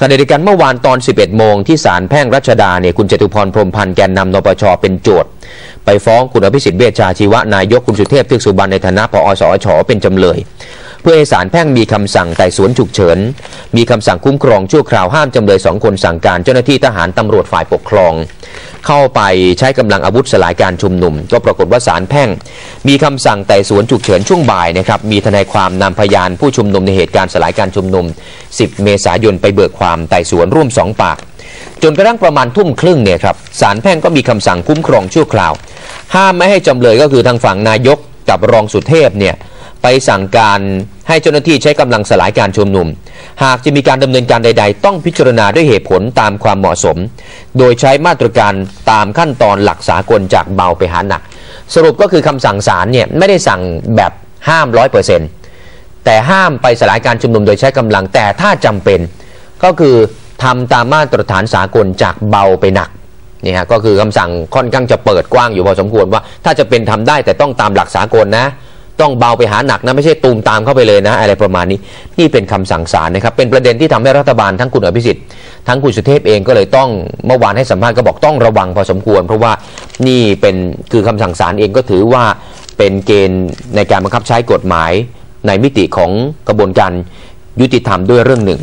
ขณะเดียวกันเมื่อวานตอน 11 โมงที่ศาลแพ่งรัชดาเนี่ยคุณจตุพรพรมพันธ์แกนนำนปชเป็นโจทย์ ไปฟ้องคุณอภิสิทธิ์เวชชาชีวะนายกคุณสุเทพเทือกสุบรรณในฐานะผอสอชเป็นจำเลย พื่อให้ศาลแพ่งมีคำสั่งไต่สวนฉุกเฉิน มีคำสั่งคุ้มครองชั่วคราวห้ามจำเลยสองคนสั่งการเจ้าหน้าที่ทหารตำรวจฝ่ายปกครอง เข้าไปใช้กำลังอาวุธสลายการชุมนุม ก็ปรากฏว่าศาลแพ่ง มีคำสั่งไต่สวนฉุกเฉินช่วงบ่ายนะครับมีทนายความนำพยานผู้ชุมนุมในเหตุการณ์สลายการชุมนุม 10 เมษายนไปเบิกความไต่สวนร่วม2ปากจนกระทั่งประมาณทุ่มครึ่งเนี่ยครับศาลแพ่งก็มีคำสั่งคุ้มครองชั่วคราว ห้ามไม่ให้จำเลยก็คือทางฝั่งนายกกับรองสุเทพเนี่ยไปสั่งการ ให้เจ้าหน้าที่ใช้กำลังสลายการชุมนุม หากจะมีการดำเนินการใด ๆ ต้องพิจารณาด้วยเหตุผลตามความเหมาะสม โดยใช้มาตรการตามขั้นตอนหลักสากลจากเบาไปหาหนัก สรุปก็คือคำสั่งศาลเนี่ยไม่ได้สั่งแบบห้ามร้อยเปอร์เซ็นต์แต่ห้ามไปสลายการชุมนุมโดยใช้กำลังแต่ถ้าจำเป็นก็คือทำตามมาตรฐานสากลจากเบาไปหนักนี่ฮะก็คือคำสั่งค่อนข้างจะเปิดกว้างอยู่พอสมควรว่า ถ้าจะเป็นทำได้แต่ต้องตามหลักสากลนะ ต้องเบาไปหาหนักนะไม่ใช่ตูมตามเข้าไปเลยนะ อะไรประมาณนี้ นี่เป็นคำสั่งศาลนะครับ เป็นประเด็นที่ทำให้รัฐบาลทั้งคุณอภิสิทธิ์ทั้งคุณสุเทพเองก็เลยต้องเมื่อวานให้สัมภาษณ์ก็บอกต้องระวังพอสมควร เพราะว่านี่เป็นคือคำสั่งศาลเองก็ถือว่าเป็นเกณฑ์ในการบังคับใช้กฎหมายในมิติของกระบวนการยุติธรรมด้วยเรื่องหนึ่ง